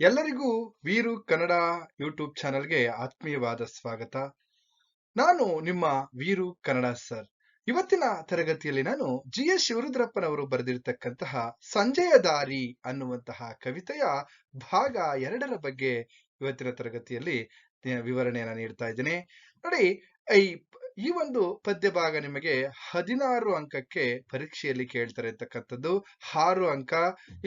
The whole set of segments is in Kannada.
ಎಲ್ಲರಿಗೂ ವೀರು ಕನ್ನಡ ಯೂಟ್ಯೂಬ್ ಚಾನೆಲ್ಗೆ ಆತ್ಮೀಯವಾದ ಸ್ವಾಗತ. ನಾನು ನಿಮ್ಮ ವೀರು ಕನ್ನಡ ಸರ್. ಇವತ್ತಿನ ತರಗತಿಯಲ್ಲಿ ನಾನು ಜಿ ಎಸ್ ಶಿವರುದ್ರಪ್ಪನವರು ಬರೆದಿರತಕ್ಕಂತಹ ಸಂಜೆಯ ದಾರಿ ಅನ್ನುವಂತಹ ಕವಿತೆಯ ಭಾಗ ಎರಡರ ಬಗ್ಗೆ ಇವತ್ತಿನ ತರಗತಿಯಲ್ಲಿ ವಿವರಣೆಯನ್ನು ನೀಡ್ತಾ ಇದ್ದೇನೆ. ನೋಡಿ, ಈ ಈ ಒಂದು ಪದ್ಯ ಭಾಗ ನಿಮಗೆ ಹದಿನಾರು ಅಂಕಕ್ಕೆ ಪರೀಕ್ಷೆಯಲ್ಲಿ ಕೇಳ್ತಾರೆ ಅಂತಕ್ಕಂಥದ್ದು. ಆರು ಅಂಕ.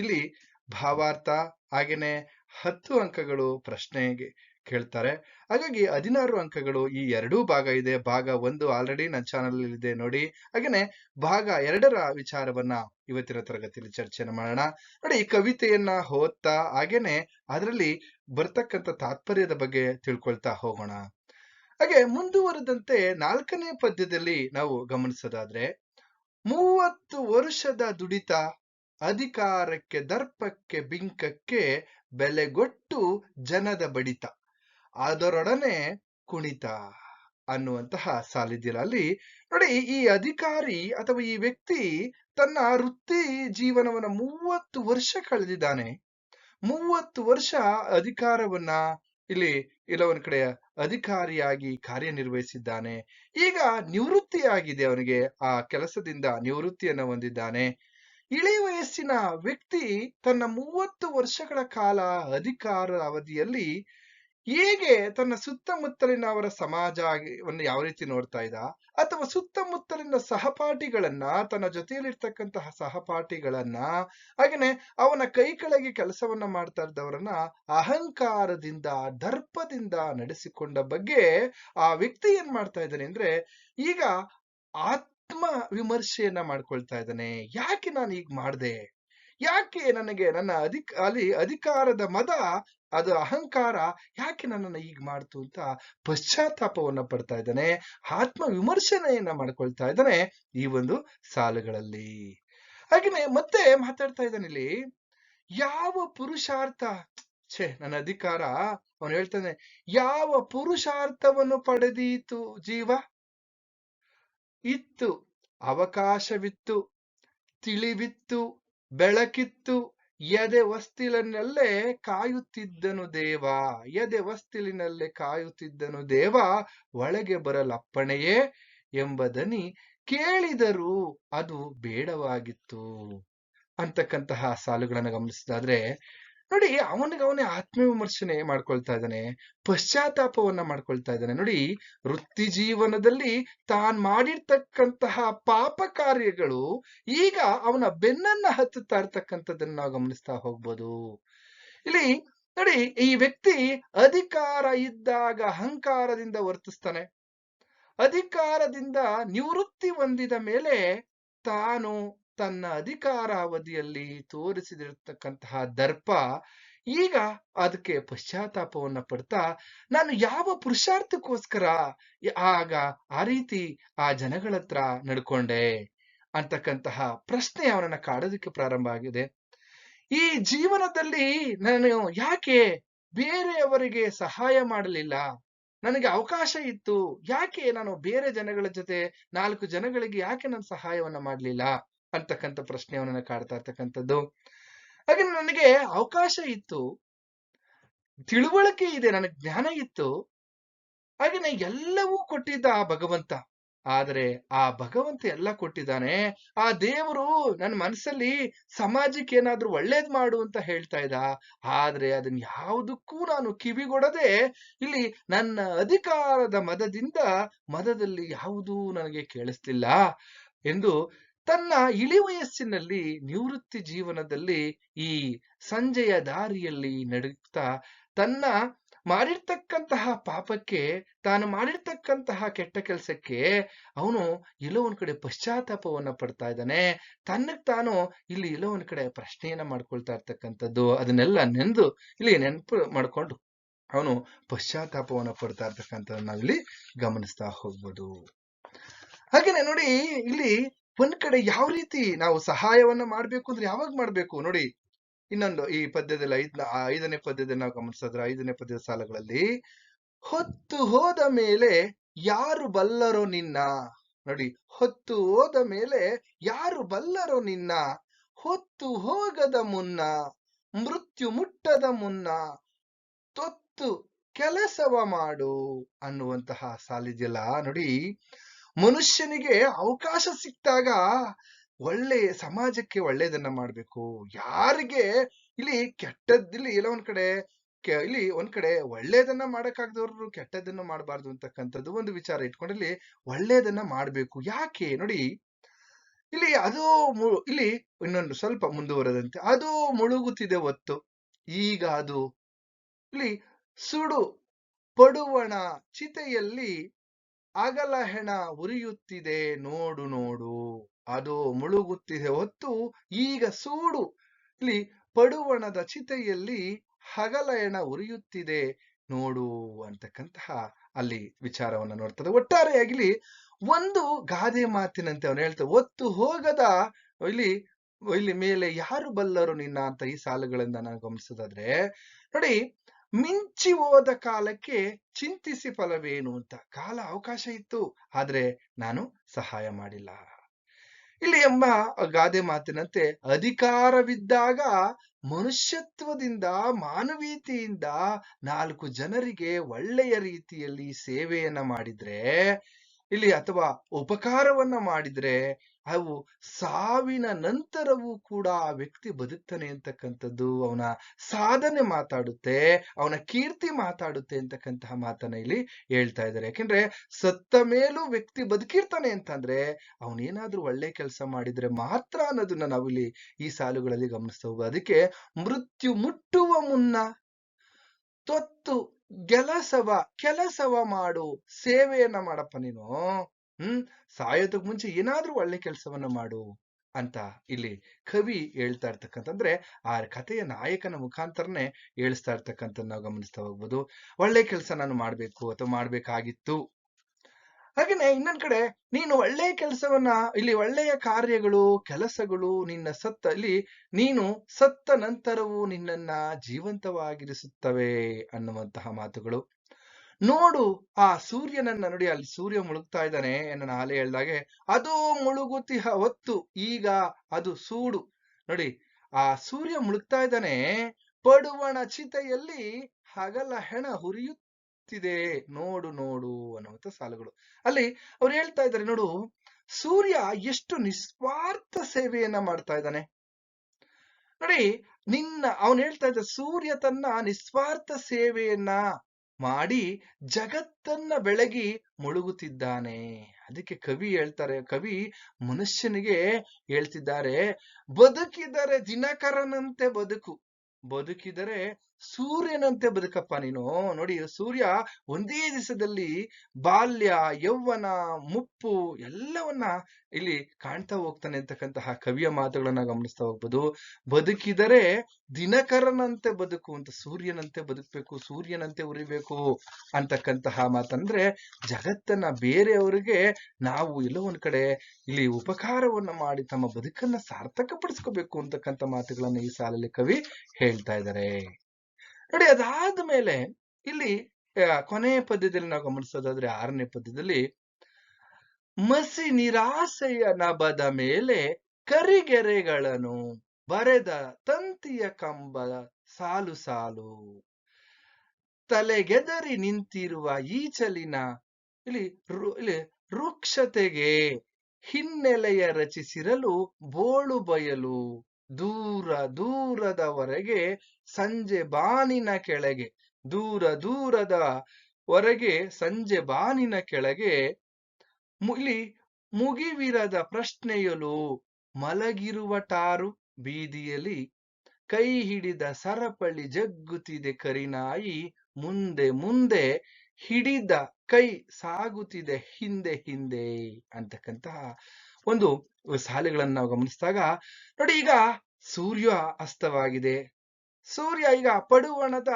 ಇಲ್ಲಿ ಭಾವಾರ್ಥ, ಹಾಗೇನೆ ಹತ್ತು ಅಂಕಗಳು ಪ್ರಶ್ನೆಗೆ ಕೇಳ್ತಾರೆ. ಹಾಗಾಗಿ ಹದಿನಾರು ಅಂಕಗಳು ಈ ಎರಡೂ ಭಾಗ ಇದೆ. ಭಾಗ ಒಂದು ಆಲ್ರೆಡಿ ನನ್ನ ಚಾನಲ್ ಇದೆ ನೋಡಿ. ಹಾಗೇನೆ ಭಾಗ ಎರಡರ ವಿಚಾರವನ್ನ ಇವತ್ತಿನ ತರಗತಿಯಲ್ಲಿ ಚರ್ಚೆಯನ್ನು ಮಾಡೋಣ. ನೋಡಿ, ಈ ಕವಿತೆಯನ್ನ ಓದ್ತಾ ಹಾಗೇನೆ ಅದರಲ್ಲಿ ಬರ್ತಕ್ಕಂಥ ತಾತ್ಪರ್ಯದ ಬಗ್ಗೆ ತಿಳ್ಕೊಳ್ತಾ ಹೋಗೋಣ. ಹಾಗೆ ಮುಂದುವರೆದಂತೆ ನಾಲ್ಕನೇ ಪದ್ಯದಲ್ಲಿ ನಾವು ಗಮನಿಸೋದಾದ್ರೆ, ಮೂವತ್ತು ವರ್ಷದ ದುಡಿತ ಅಧಿಕಾರಕ್ಕೆ ದರ್ಪಕ್ಕೆ ಬಿಂಕಕ್ಕೆ ಬೆಲೆಗೊಟ್ಟು ಜನದ ಬಡಿತ. ಅದರೊಡನೆ ಕುಣಿತ ಅನ್ನುವಂತಹ ಸಾಲಿದ್ಯಲ್ಲ ಅಲ್ಲಿ. ನೋಡಿ ಈ ಅಧಿಕಾರಿ ಅಥವಾ ಈ ವ್ಯಕ್ತಿ ತನ್ನ ವೃತ್ತಿ ಜೀವನವನ್ನ ಮೂವತ್ತು ವರ್ಷ ಕಳೆದಿದ್ದಾನೆ. ಮೂವತ್ತು ವರ್ಷ ಅಧಿಕಾರವನ್ನ ಇಲ್ಲಿ ಇಲ್ಲ ಕಡೆಯ ಕಡೆ ಅಧಿಕಾರಿಯಾಗಿ ಕಾರ್ಯನಿರ್ವಹಿಸಿದ್ದಾನೆ. ಈಗ ನಿವೃತ್ತಿಯಾಗಿದೆ ಅವನಿಗೆ. ಆ ಕೆಲಸದಿಂದ ನಿವೃತ್ತಿಯನ್ನು ಹೊಂದಿದ್ದಾನೆ. ಇಳಿ ವಯಸ್ಸಿನ ವ್ಯಕ್ತಿ ತನ್ನ ಮೂವತ್ತು ವರ್ಷಗಳ ಕಾಲ ಅಧಿಕಾರ ಅವಧಿಯಲ್ಲಿ ಹೇಗೆ ತನ್ನ ಸುತ್ತಮುತ್ತಲಿನವರ ಸಮಾಜವನ್ನು ಯಾವ ರೀತಿ ನೋಡ್ತಾ ಇದ್ದ, ಅಥವಾ ಸುತ್ತಮುತ್ತಲಿನ ಸಹಪಾಠಿಗಳನ್ನ, ತನ್ನ ಜೊತೆಯಲ್ಲಿರ್ತಕ್ಕಂತಹ ಸಹಪಾಠಿಗಳನ್ನ, ಹಾಗೇನೆ ಅವನ ಕೈ ಕೆಳಗೆ ಕೆಲಸವನ್ನ ಮಾಡ್ತಾ ಇದ್ದವರನ್ನ ಅಹಂಕಾರದಿಂದ, ದರ್ಪದಿಂದ ನಡೆಸಿಕೊಂಡ ಬಗ್ಗೆ ಆ ವ್ಯಕ್ತಿ ಏನ್ ಮಾಡ್ತಾ ಇದ್ದಾನೆ ಅಂದ್ರೆ, ಈಗ ಆತ್ಮ ವಿಮರ್ಶೆಯನ್ನ ಮಾಡ್ಕೊಳ್ತಾ ಇದ್ದಾನೆ. ಯಾಕೆ ನಾನು ಈಗ ಮಾಡ್ದೆ? ಯಾಕೆ ನನಗೆ ನನ್ನ ಅಧಿಕ, ಅಲ್ಲಿ ಅಧಿಕಾರದ ಮದ, ಅದು ಅಹಂಕಾರ, ಯಾಕೆ ನನ್ನನ್ನ ಈಗ ಮಾಡ್ತು ಅಂತ ಪಶ್ಚಾತ್ತಾಪವನ್ನ ಪಡ್ತಾ ಇದ್ದಾನೆ. ಆತ್ಮ ವಿಮರ್ಶನೆಯನ್ನ ಮಾಡ್ಕೊಳ್ತಾ ಇದ್ದಾನೆ ಈ ಒಂದು ಸಾಲುಗಳಲ್ಲಿ. ಹಾಗೇನೆ ಮತ್ತೆ ಮಾತಾಡ್ತಾ ಇದ್ದಾನೆ ಇಲ್ಲಿ, ಯಾವ ಪುರುಷಾರ್ಥ, ಛೇ, ನನ್ನ ಅಧಿಕಾರ, ಅವನು ಹೇಳ್ತಾನೆ, ಯಾವ ಪುರುಷಾರ್ಥವನ್ನು ಪಡೆದೀತು ಜೀವ? ಇತ್ತು, ಅವಕಾಶವಿತ್ತು, ತಿಳಿವಿತ್ತು, ಬೆಳಕಿತ್ತು, ಎದೆ ವಸ್ತಿಲನ್ನಲ್ಲೇ ಕಾಯುತ್ತಿದ್ದನು ದೇವ, ಎದೆ ವಸ್ತಿಲಿನಲ್ಲೇ ಕಾಯುತ್ತಿದ್ದನು ದೇವ, ಒಳಗೆ ಬರಲಪ್ಪಣೆಯೇ ಎಂಬ ದನಿ ಕೇಳಿದರೂ ಅದು ಬೇಡವಾಗಿತ್ತು. ಅಂತಕ್ಕಂತಹ ಸಾಲುಗಳನ್ನು ಗಮನಿಸಿದಾದ್ರೆ ನೋಡಿ, ಅವನಿಗೆ ಅವನೇ ಆತ್ಮವಿಮರ್ಶನೆ ಮಾಡ್ಕೊಳ್ತಾ ಇದ್ದಾನೆ, ಪಶ್ಚಾತ್ತಾಪವನ್ನ ಮಾಡ್ಕೊಳ್ತಾ ಇದ್ದಾನೆ. ನೋಡಿ, ವೃತ್ತಿ ಜೀವನದಲ್ಲಿ ತಾನ್ ಮಾಡಿರ್ತಕ್ಕಂತಹ ಪಾಪ ಕಾರ್ಯಗಳು ಈಗ ಅವನ ಬೆನ್ನನ್ನ ಹತ್ತುತ್ತಾ ಇರ್ತಕ್ಕಂಥದ್ದನ್ನ ನಾವು ಗಮನಿಸ್ತಾ ಹೋಗ್ಬೋದು. ಇಲ್ಲಿ ನೋಡಿ, ಈ ವ್ಯಕ್ತಿ ಅಧಿಕಾರ ಇದ್ದಾಗ ಅಹಂಕಾರದಿಂದ ವರ್ತಿಸ್ತಾನೆ. ಅಧಿಕಾರದಿಂದ ನಿವೃತ್ತಿ ಹೊಂದಿದ ಮೇಲೆ ತಾನು ತನ್ನ ಅಧಿಕಾರಾವಧಿಯಲ್ಲಿ ತೋರಿಸಿದಿರ್ತಕ್ಕಂತಹ ದರ್ಪ, ಈಗ ಅದಕ್ಕೆ ಪಶ್ಚಾತ್ತಾಪವನ್ನ ಪಡ್ತಾ, ನಾನು ಯಾವ ಪುರುಷಾರ್ಥಕ್ಕೋಸ್ಕರ ಆಗ ಆ ರೀತಿ ಆ ಜನಗಳ ಹತ್ರ ನಡ್ಕೊಂಡೆ ಅಂತಕ್ಕಂತಹ ಪ್ರಶ್ನೆ ಅವನನ್ನ ಕಾಡೋದಕ್ಕೆ ಪ್ರಾರಂಭ ಆಗಿದೆ. ಈ ಜೀವನದಲ್ಲಿ ನಾನು ಯಾಕೆ ಬೇರೆಯವರಿಗೆ ಸಹಾಯ ಮಾಡಲಿಲ್ಲ? ನನಗೆ ಅವಕಾಶ ಇತ್ತು, ಯಾಕೆ ನಾನು ಬೇರೆ ಜನಗಳ ಜೊತೆ ನಾಲ್ಕು ಜನಗಳಿಗೆ ಯಾಕೆ ನಾನು ಸಹಾಯವನ್ನ ಮಾಡಲಿಲ್ಲ? ಅಂತಕ್ಕಂಥ ಪ್ರಶ್ನೆ ಅವನನ್ನು ಕಾಡ್ತಾ ಇರ್ತಕ್ಕಂಥದ್ದು. ಹಾಗೆ ನನಗೆ ಅವಕಾಶ ಇತ್ತು. ತಿಳುವಳಿಕೆ ಇದೆ, ನನಗೆ ಜ್ಞಾನ ಇತ್ತು. ಹಾಗೆ ಎಲ್ಲವೂ ಕೊಟ್ಟಿದ್ದ ಆ ಭಗವಂತ. ಆದರೆ ಆ ಭಗವಂತ ಎಲ್ಲ ಕೊಟ್ಟಿದ್ದಾನೆ. ಆ ದೇವರು ನನ್ನ ಮನಸ್ಸಲ್ಲಿ ಸಮಾಜಕ್ಕೆ ಏನಾದ್ರೂ ಒಳ್ಳೇದ್ ಮಾಡು ಅಂತ ಹೇಳ್ತಾ ಇದ್ದ. ಆದ್ರೆ ಅದನ್ನ ಯಾವುದಕ್ಕೂ ನಾನು ಕಿವಿಗೊಡದೆ ಇಲ್ಲಿ ನನ್ನ ಅಧಿಕಾರದ ಮದದಿಂದ ಮದದಲ್ಲಿ ಯಾವುದೂ ನನಗೆ ಕೇಳಿಸ್ತಿಲ್ಲ. ಎಂದು ತನ್ನ ಇಳಿ ವಯಸ್ಸಿನಲ್ಲಿ ನಿವೃತ್ತಿ ಜೀವನದಲ್ಲಿ ಈ ಸಂಜೆಯ ದಾರಿಯಲ್ಲಿ ನಡೆಯುತ್ತಾ ತನ್ನ ಮಾಡಿರ್ತಕ್ಕಂತಹ ಪಾಪಕ್ಕೆ, ತಾನು ಮಾಡಿರ್ತಕ್ಕಂತಹ ಕೆಟ್ಟ ಕೆಲಸಕ್ಕೆ ಅವನು ಎಲ್ಲೋ ಒಂದ್ ಕಡೆ ಪಶ್ಚಾತ್ತಾಪವನ್ನ ಪಡ್ತಾ ಇದ್ದಾನೆ. ತನ್ನ ತಾನು ಇಲ್ಲಿ ಎಲ್ಲೋ ಒಂದ್ ಕಡೆ ಪ್ರಶ್ನೆಯನ್ನ ಮಾಡ್ಕೊಳ್ತಾ ಇರ್ತಕ್ಕಂಥದ್ದು. ಅದನ್ನೆಲ್ಲ ನೆಂದು ಇಲ್ಲಿ ನೆನಪು ಮಾಡ್ಕೊಂಡು ಅವನು ಪಶ್ಚಾತ್ತಾಪವನ್ನ ಪಡ್ತಾ ಇರ್ತಕ್ಕಂಥದ್ದು ನಾವಿಲ್ಲಿ ಗಮನಿಸ್ತಾ ಹೋಗ್ಬೋದು. ಹಾಗೇನೆ ನೋಡಿ, ಇಲ್ಲಿ ಒಂದ್ ಕಡೆ ಯಾವ ರೀತಿ ನಾವು ಸಹಾಯವನ್ನ ಮಾಡ್ಬೇಕು ಅಂದ್ರೆ ಯಾವಾಗ ಮಾಡ್ಬೇಕು? ನೋಡಿ, ಇನ್ನೊಂದು ಈ ಪದ್ಯದಲ್ಲಿ ಐದ್ ಐದನೇ ಪದ್ಯದಲ್ಲಿ ನಾವು ಗಮನಿಸಿದ್ರೆ ಐದನೇ ಪದ್ಯದ ಸಾಲಗಳಲ್ಲಿ, ಹೊತ್ತು ಹೋದ ಮೇಲೆ ಯಾರು ಬಲ್ಲರೋ ನಿನ್ನ? ನೋಡಿ, ಹೊತ್ತು ಹೋದ ಮೇಲೆ ಯಾರು ಬಲ್ಲರೋ ನಿನ್ನ? ಹೊತ್ತು ಹೋಗದ ಮುನ್ನ, ಮೃತ್ಯು ಮುಟ್ಟದ ಮುನ್ನ, ತೊತ್ತು ಕೆಲಸವ ಮಾಡು ಅನ್ನುವಂತಹ ಸಾಲಿದೆಯಲ್ಲ, ನೋಡಿ ಮನುಷ್ಯನಿಗೆ ಅವಕಾಶ ಸಿಕ್ಕಿದಾಗ ಒಳ್ಳೆ ಸಮಾಜಕ್ಕೆ ಒಳ್ಳೇದನ್ನ ಮಾಡ್ಬೇಕು. ಯಾರಿಗೆ? ಇಲ್ಲಿ ಕೆಟ್ಟದ್ ಇಲ್ಲಿ ಎಲ್ಲ ಒಂದ್ ಕಡೆ ಇಲ್ಲಿ ಒಂದ್ ಕಡೆ ಒಳ್ಳೇದನ್ನ ಮಾಡಕ್ಕಾಗದವ್ರು ಕೆಟ್ಟದನ್ನ ಮಾಡಬಾರ್ದು ಅಂತಕ್ಕಂಥದ್ದು ಒಂದು ವಿಚಾರ ಇಟ್ಕೊಂಡು ಇಲ್ಲಿ ಒಳ್ಳೇದನ್ನ ಮಾಡ್ಬೇಕು. ಯಾಕೆ? ನೋಡಿ, ಇಲ್ಲಿ ಅದು ಇಲ್ಲಿ ಇನ್ನೊಂದು ಸ್ವಲ್ಪ ಮುಂದುವರೆದಂತೆ. ಅದು ಮುಳುಗುತ್ತಿದೆ ಒತ್ತು. ಈಗ ಅದು, ಇಲ್ಲಿ ಸುಡು ಪಡುವಣ ಚಿತೆಯಲ್ಲಿ ಅಗಲ ಹೆಣ ಉರಿಯುತ್ತಿದೆ ನೋಡು ನೋಡು. ಅದು ಮುಳುಗುತ್ತಿದೆ ಹೊತ್ತು ಈಗ ಸೂಡು. ಇಲ್ಲಿ ಪಡುವಣದ ಚಿತೆಯಲ್ಲಿ ಹಗಲ ಹೆಣ ಉರಿಯುತ್ತಿದೆ ನೋಡು ಅಂತಕ್ಕಂತಹ ಅಲ್ಲಿ ವಿಚಾರವನ್ನ ನೋಡ್ತದೆ. ಒಟ್ಟಾರೆಯಾಗಿ ಒಂದು ಗಾದೆ ಮಾತಿನಂತೆ ಅವನು ಹೇಳ್ತಾರೆ ಒತ್ತು ಹೋಗದ, ಇಲ್ಲಿ ಇಲ್ಲಿ ಮೇಲೆ ಯಾರು ಬಲ್ಲರು ನಿನ್ನ? ಅಂತ ಈ ಸಾಲುಗಳಿಂದ ನಾನು ಗಮನಿಸೋದಾದ್ರೆ, ನೋಡಿ ಮಿಂಚಿ ಹೋದ ಕಾಲಕ್ಕೆ ಚಿಂತಿಸಿ ಫಲವೇನು ಅಂತ ಕಾಲ ಅವಕಾಶ ಇತ್ತು, ಆದ್ರೆ ನಾನು ಸಹಾಯ ಮಾಡಿಲ್ಲ. ಇಲ್ಲಿ ಎಂಬ ಗಾದೆ ಮಾತಿನಂತೆ ಅಧಿಕಾರವಿದ್ದಾಗ ಮನುಷ್ಯತ್ವದಿಂದ ಮಾನವೀಯತೆಯಿಂದ ನಾಲ್ಕು ಜನರಿಗೆ ಒಳ್ಳೆಯ ರೀತಿಯಲ್ಲಿ ಸೇವೆಯನ್ನ ಮಾಡಿದ್ರೆ, ಇಲ್ಲಿ ಅಥವಾ ಉಪಕಾರವನ್ನ ಮಾಡಿದ್ರೆ ಅವು ಸಾವಿನ ನಂತರವೂ ಕೂಡ ಆ ವ್ಯಕ್ತಿ ಬದುಕ್ತಾನೆ ಅಂತಕ್ಕಂಥದ್ದು, ಅವನ ಸಾಧನೆ ಮಾತಾಡುತ್ತೆ, ಅವನ ಕೀರ್ತಿ ಮಾತಾಡುತ್ತೆ ಅಂತಕ್ಕಂತಹ ಮಾತನ್ನ ಇಲ್ಲಿ ಹೇಳ್ತಾ ಇದ್ದಾರೆ. ಯಾಕೆಂದ್ರೆ ಸತ್ತ ಮೇಲೂ ವ್ಯಕ್ತಿ ಬದುಕಿರ್ತಾನೆ ಅಂತಂದ್ರೆ ಅವನೇನಾದ್ರೂ ಒಳ್ಳೆ ಕೆಲಸ ಮಾಡಿದ್ರೆ ಮಾತ್ರ ಅನ್ನೋದನ್ನ ನಾವಿಲ್ಲಿ ಈ ಸಾಲುಗಳಲ್ಲಿ ಗಮನಿಸ್ತಾ ಅದಕ್ಕೆ ಮೃತ್ಯು ಮುಟ್ಟುವ ಮುನ್ನ ತೊತ್ತು ಕೆಲಸವ ಕೆಲಸವ ಮಾಡು, ಸೇವೆಯನ್ನ ಮಾಡಪ್ಪ ನೀನು. ಹ್ಮ್, ಸಾಯೋದಕ್ ಮುಂಚೆ ಏನಾದ್ರೂ ಒಳ್ಳೆ ಕೆಲಸವನ್ನ ಮಾಡು ಅಂತ ಇಲ್ಲಿ ಕವಿ ಹೇಳ್ತಾ ಇರ್ತಕ್ಕಂತಂದ್ರೆ ಆ ಕಥೆಯ ನಾಯಕನ ಮುಖಾಂತರನೇ ಹೇಳಿಸ್ತಾ ಇರ್ತಕ್ಕಂತ ನಾವು ಗಮನಿಸ್ತಾ ಹೋಗ್ಬೋದು. ಒಳ್ಳೆ ಕೆಲಸ ನಾನು ಮಾಡ್ಬೇಕು ಅಥವಾ ಮಾಡ್ಬೇಕಾಗಿತ್ತು. ಹಾಗೇನೆ ಇನ್ನೊಂದ್ ಕಡೆ ನೀನು ಒಳ್ಳೆಯ ಕೆಲಸವನ್ನ ಇಲ್ಲಿ ಒಳ್ಳೆಯ ಕಾರ್ಯಗಳು, ಕೆಲಸಗಳು ನಿನ್ನ ಸತ್ತ ಇಲ್ಲಿ ನೀನು ಸತ್ತ ನಂತರವೂ ನಿನ್ನನ್ನ ಜೀವಂತವಾಗಿರಿಸುತ್ತವೆ ಅನ್ನುವಂತಹ ಮಾತುಗಳು. ನೋಡು, ಆ ಸೂರ್ಯನನ್ನ ನೋಡಿ, ಅಲ್ಲಿ ಸೂರ್ಯ ಮುಳುಗ್ತಾ ಇದ್ದಾನೆ ನನ್ನ ಹಾಲೆ ಹೇಳ್ದಾಗೆ, ಅದು ಮುಳುಗುತ್ತಿಹ ಹೊತ್ತು, ಈಗ ಅದು ಸೂಡು. ನೋಡಿ, ಆ ಸೂರ್ಯ ಮುಳುಗ್ತಾ ಇದ್ದಾನೆ, ಪಡುವಣ ಚಿತೆಯಲ್ಲಿ ಹಗಲ ಹೆಣ ಹುರಿಯುತ್ತಿದೆ, ನೋಡು ನೋಡು ಅನ್ನುವಂತ ಸಾಲುಗಳು. ಅಲ್ಲಿ ಅವ್ರು ಹೇಳ್ತಾ ಇದ್ದಾರೆ, ನೋಡು, ಸೂರ್ಯ ಎಷ್ಟು ನಿಸ್ವಾರ್ಥ ಸೇವೆಯನ್ನ ಮಾಡ್ತಾ ಇದ್ದಾನೆ. ನೋಡಿ, ನಿನ್ನ, ಅವನು ಹೇಳ್ತಾ ಇದ್ದ, ಸೂರ್ಯ ತನ್ನ ನಿಸ್ವಾರ್ಥ ಸೇವೆಯನ್ನ ಮಾಡಿ ಜಗತ್ತನ್ನ ಬೆಳಗಿ ಮುಳುಗುತ್ತಿದ್ದಾನೆ. ಅದಕ್ಕೆ ಕವಿ ಹೇಳ್ತಾರೆ ಕವಿ ಮನುಷ್ಯನಿಗೆ ಹೇಳ್ತಿದ್ದಾರೆ ಬದುಕಿದರೆ ದಿನಕರನಂತೆ ಬದುಕು. ಬದುಕಿದರೆ ಸೂರ್ಯನಂತೆ ಬದುಕಪ್ಪ ನೀನು. ನೋಡಿ, ಸೂರ್ಯ ಒಂದೇ ದಿವಸದಲ್ಲಿ ಬಾಲ್ಯ, ಯೌವನ, ಮುಪ್ಪು ಎಲ್ಲವನ್ನ ಇಲ್ಲಿ ಕಾಣ್ತಾ ಹೋಗ್ತಾನೆ ಅಂತಕ್ಕಂತಹ ಕವಿಯ ಮಾತುಗಳನ್ನ ಗಮನಿಸ್ತಾ ಹೋಗ್ಬೋದು. ಬದುಕಿದರೆ ದಿನಕರನಂತೆ ಬದುಕು ಅಂತ, ಸೂರ್ಯನಂತೆ ಬದುಕಬೇಕು, ಸೂರ್ಯನಂತೆ ಉರಿಬೇಕು ಅಂತಕ್ಕಂತಹ ಮಾತಂದ್ರೆ ಜಗತ್ತನ್ನ ಬೇರೆಯವರಿಗೆ ನಾವು ಎಲ್ಲೋ ಒಂದ್ ಕಡೆ ಇಲ್ಲಿ ಉಪಕಾರವನ್ನ ಮಾಡಿ ತಮ್ಮ ಬದುಕನ್ನ ಸಾರ್ಥಕಪಡಿಸ್ಕೋಬೇಕು ಅಂತಕ್ಕಂಥ ಮಾತುಗಳನ್ನ ಈ ಸಾಲಲ್ಲಿ ಕವಿ ಹೇಳ್ತಾ ಇದ್ದಾರೆ. ನೋಡಿ, ಅದಾದ ಮೇಲೆ ಇಲ್ಲಿ ಕೊನೆಯ ಪದ್ಯದಲ್ಲಿ ನಾವು ಗಮನಿಸೋದಾದ್ರೆ ಆರನೇ ಪದ್ಯದಲ್ಲಿ, ಮಸಿ ನಿರಾಸೆಯ ನಭದ ಮೇಲೆ ಕರಿಗೆರೆಗಳನ್ನು ಬರೆದ ತಂತಿಯ ಕಂಬ ಸಾಲು ಸಾಲು. ತಲೆಗೆದರಿ ನಿಂತಿರುವ ಈಚಲಿನ, ಇಲ್ಲಿ ಇಲ್ಲಿ ವೃಕ್ಷತೆಗೆ ಹಿನ್ನೆಲೆಯ ರಚಿಸಿರಲು ಬೋಳು ಬಯಲು. ದೂರ ದೂರದವರೆಗೆ ಸಂಜೆ ಬಾನಿನ ಕೆಳಗೆ, ದೂರ ದೂರದ ವರೆಗೆ ಸಂಜೆ ಬಾನಿನ ಕೆಳಗೆ ಇಲ್ಲಿ ಮುಗಿವಿರದ ಪ್ರಶ್ನೆಯಲು ಮಲಗಿರುವ ಟಾರು ಬೀದಿಯಲ್ಲಿ ಕೈ ಹಿಡಿದ ಸರಪಳಿ ಜಗ್ಗುತ್ತಿದೆ ಕರಿನಾಯಿ, ಮುಂದೆ ಮುಂದೆ ಹಿಡಿದ ಕೈ ಸಾಗುತ್ತಿದೆ ಹಿಂದೆ ಹಿಂದೆ ಅಂತಕ್ಕಂತಹ ಒಂದು ಸಾಲುಗಳನ್ನು ನಾವು ಗಮನಿಸಿದಾಗ, ನೋಡಿ ಈಗ ಸೂರ್ಯ ಅಸ್ತವಾಗಿದೆ. ಸೂರ್ಯ ಈಗ ಪಡುವಣದ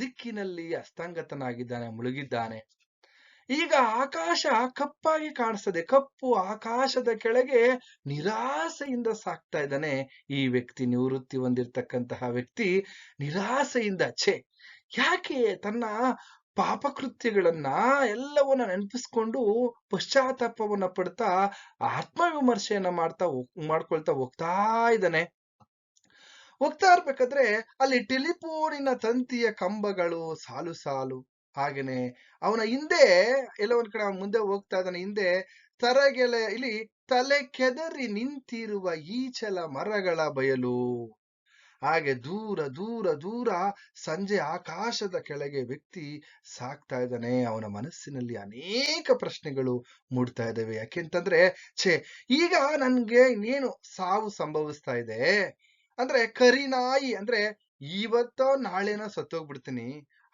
ದಿಕ್ಕಿನಲ್ಲಿ ಅಸ್ತಂಗತನಾಗಿದ್ದಾನೆ, ಮುಳುಗಿದ್ದಾನೆ. ಈಗ ಆಕಾಶ ಕಪ್ಪಾಗಿ ಕಾಣಿಸ್ತದೆ. ಕಪ್ಪು ಆಕಾಶದ ಕೆಳಗೆ ನಿರಾಸೆಯಿಂದ ಸಾಕ್ತಾ ಇದ್ದಾನೆ ಈ ವ್ಯಕ್ತಿ. ನಿವೃತ್ತಿ ಹೊಂದಿರತಕ್ಕಂತಹ ವ್ಯಕ್ತಿ ನಿರಾಸೆಯಿಂದ, ಛೆ, ಯಾಕೆ ತನ್ನ ಪಾಪಕೃತ್ಯಗಳನ್ನ ಎಲ್ಲವನ್ನ ನೆನಪಿಸ್ಕೊಂಡು ಪಶ್ಚಾತ್ತಾಪವನ್ನ ಪಡ್ತಾ ಆತ್ಮವಿಮರ್ಶೆಯನ್ನ ಮಾಡ್ತಾ ಮಾಡ್ಕೊಳ್ತಾ ಹೋಗ್ತಾ ಇದ್ದಾನೆ. ಹೋಗ್ತಾ ಇರ್ಬೇಕಾದ್ರೆ ಅಲ್ಲಿ ಟೆಲಿಫೋನಿನ ತಂತಿಯ ಕಂಬಗಳು ಸಾಲು ಸಾಲು ಹಾಗೇನೆ. ಅವನ ಹಿಂದೆ, ಎಲ್ಲ ಒಂದ್ ಕಡೆ ಮುಂದೆ ಹೋಗ್ತಾ ಇದ್ದಾನೆ. ಹಿಂದೆ ತರಗೆಲೆ, ಇಲ್ಲಿ ತಲೆ ಕೆದರಿ ನಿಂತಿರುವ ಈಚಲ ಮರಗಳ ಬಯಲು. ಹಾಗೆ ದೂರ ದೂರ ದೂರ ಸಂಜೆ ಆಕಾಶದ ಕೆಳಗೆ ವ್ಯಕ್ತಿ ಸಾಕ್ತಾ ಇದ್ದಾನೆ. ಅವನ ಮನಸ್ಸಿನಲ್ಲಿ ಅನೇಕ ಪ್ರಶ್ನೆಗಳು ಮೂಡ್ತಾ ಇದ್ದಾವೆ. ಯಾಕೆಂತಂದ್ರೆ ಛೇ, ಈಗ ನನ್ಗೆ ಇನ್ನೇನು ಸಾವು ಸಂಭವಿಸ್ತಾ ಇದೆ? ಅಂದ್ರೆ ಕರಿನಾಯಿ ಅಂದ್ರೆ ಇವತ್ತೋ ನಾಳೆನೋ ಸತ್ತೋಗ್ಬಿಡ್ತೀನಿ.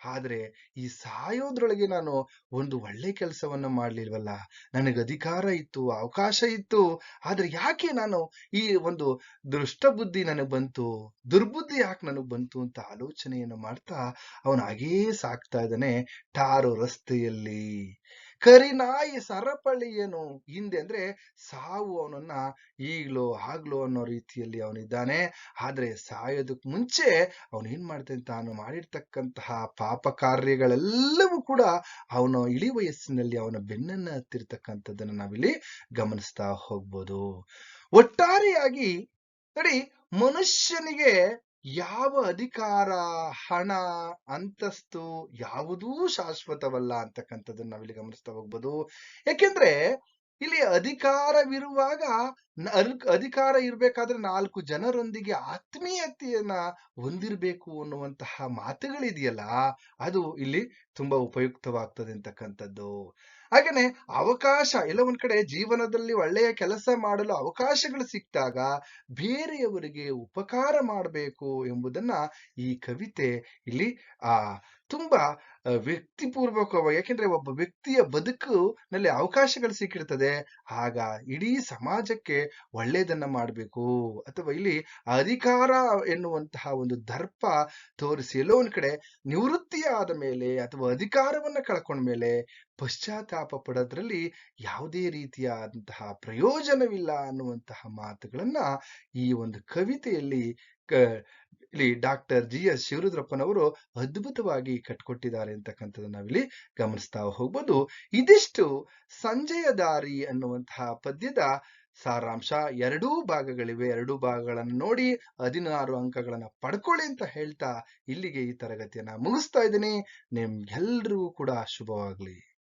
ಆದ್ರೆ ಈ ಸಾಯೋದ್ರೊಳಗೆ ನಾನು ಒಂದು ಒಳ್ಳೆ ಕೆಲಸವನ್ನ ಮಾಡ್ಲಿಲ್ವಲ್ಲ? ನನಗೆ ಅಧಿಕಾರ ಇತ್ತು, ಅವಕಾಶ ಇತ್ತು. ಆದ್ರೆ ಯಾಕೆ ನಾನು ಈ ಒಂದು ದುಷ್ಟ ಬುದ್ಧಿ ನನಗ್ ಬಂತು? ದುರ್ಬುದ್ಧಿ ಯಾಕೆ ನನಗೆ ಬಂತು ಅಂತ ಆಲೋಚನೆಯನ್ನು ಮಾಡ್ತಾ ಅವನು ಹಾಗೇ ಸಾಕ್ತಾ ಇದ್ದಾನೆ ಟಾರು ರಸ್ತೆಯಲ್ಲಿ. ಕರಿನಾಯಿ ಸರಪಳಿಯನು ಹಿಂದೆ ಅಂದ್ರೆ ಸಾವು ಅವನನ್ನ ಈಗ್ಲೋ ಆಗ್ಲೋ ಅನ್ನೋ ರೀತಿಯಲ್ಲಿ ಅವನಿದ್ದಾನೆ. ಆದ್ರೆ ಸಾಯೋದಕ್ ಮುಂಚೆ ಅವನು ಏನ್ ಮಾಡ್ತಾನೆ? ತಾನು ಮಾಡಿರ್ತಕ್ಕಂತಹ ಪಾಪ ಕಾರ್ಯಗಳೆಲ್ಲವೂ ಕೂಡ ಅವನ ಇಳಿ ವಯಸ್ಸಿನಲ್ಲಿ ಅವನ ಬೆನ್ನನ್ನ ಹತ್ತಿರ್ತಕ್ಕಂಥದ್ದನ್ನ ನಾವಿಲ್ಲಿ ಗಮನಿಸ್ತಾ ಹೋಗ್ಬೋದು. ಒಟ್ಟಾರೆಯಾಗಿ ನೋಡಿ ಮನುಷ್ಯನಿಗೆ ಯಾವ ಅಧಿಕಾರ, ಹಣ, ಅಂತಸ್ತು ಯಾವುದೂ ಶಾಶ್ವತವಲ್ಲ ಅಂತಕ್ಕಂಥದ್ದನ್ನ ನಾವಿಲ್ಲಿ ಗಮನಿಸ್ತಾ ಹೋಗ್ಬೋದು. ಯಾಕೆಂದ್ರೆ ಇಲ್ಲಿ ಅಧಿಕಾರವಿರುವಾಗ ಅಧಿಕಾರ ಇರಬೇಕಾದ್ರೆ ನಾಲ್ಕು ಜನರೊಂದಿಗೆ ಆತ್ಮೀಯತೆಯನ್ನ ಹೊಂದಿರಬೇಕು ಅನ್ನುವಂತಹ ಮಾತುಗಳಿದೆಯಲ್ಲ, ಅದು ಇಲ್ಲಿ ತುಂಬಾ ಉಪಯುಕ್ತವಾಗ್ತದೆ ಅಂತಕ್ಕಂಥದ್ದು. ಹಾಗೇನೆ ಅವಕಾಶ ಎಲ್ಲ ಒಂದ್ ಕಡೆ ಜೀವನದಲ್ಲಿ ಒಳ್ಳೆಯ ಕೆಲಸ ಮಾಡಲು ಅವಕಾಶಗಳು ಸಿಕ್ಕಾಗ ಬೇರೆಯವರಿಗೆ ಉಪಕಾರ ಮಾಡಬೇಕು ಎಂಬುದನ್ನ ಈ ಕವಿತೆ ಇಲ್ಲಿ, ಆ, ತುಂಬಾ ವ್ಯಕ್ತಿಪೂರ್ವಕವಾಗಿ, ಯಾಕೆಂದ್ರೆ ಒಬ್ಬ ವ್ಯಕ್ತಿಯ ಬದುಕು ನಲ್ಲಿ ಅವಕಾಶಗಳು ಸಿಕ್ಕಿರ್ತದೆ, ಆಗ ಇಡೀ ಸಮಾಜಕ್ಕೆ ಒಳ್ಳೇದನ್ನ ಮಾಡಬೇಕು. ಅಥವಾ ಇಲ್ಲಿ ಅಧಿಕಾರ ಎನ್ನುವಂತಹ ಒಂದು ದರ್ಪ ತೋರಿಸಿ, ಎಲ್ಲೋ ಒಂದ್ ಕಡೆ ನಿವೃತ್ತಿಯಾದ ಮೇಲೆ ಅಥವಾ ಅಧಿಕಾರವನ್ನ ಕಳ್ಕೊಂಡ ಮೇಲೆ ಪಶ್ಚಾತ್ತಾಪ ಪಡೋದ್ರಲ್ಲಿ ಯಾವುದೇ ರೀತಿಯಾದಂತಹ ಪ್ರಯೋಜನವಿಲ್ಲ ಅನ್ನುವಂತಹ ಮಾತುಗಳನ್ನ ಈ ಒಂದು ಕವಿತೆಯಲ್ಲಿ ಇಲ್ಲಿ ಡಾಕ್ಟರ್ ಜಿ ಎಸ್ ಶಿವರುದ್ರಪ್ಪನವರು ಅದ್ಭುತವಾಗಿ ಕಟ್ಕೊಟ್ಟಿದ್ದಾರೆ ಅಂತಕ್ಕಂಥದ್ದು ನಾವಿಲ್ಲಿ ಗಮನಿಸ್ತಾ ಹೋಗ್ಬೋದು. ಇದಿಷ್ಟು ಸಂಜೆಯ ದಾರಿ ಅನ್ನುವಂತಹ ಪದ್ಯದ ಸಾರಾಂಶ. ಎರಡೂ ಭಾಗಗಳಿವೆ. ಎರಡೂ ಭಾಗಗಳನ್ನು ನೋಡಿ ಹದಿನಾರು ಅಂಕಗಳನ್ನ ಪಡ್ಕೊಳ್ಳಿ ಅಂತ ಹೇಳ್ತಾ ಇಲ್ಲಿಗೆ ಈ ತರಗತಿಯನ್ನ ಮುಗಿಸ್ತಾ ಇದ್ದೀನಿ. ನಿಮ್ಗೆಲ್ರಿಗೂ ಕೂಡ ಶುಭವಾಗ್ಲಿ.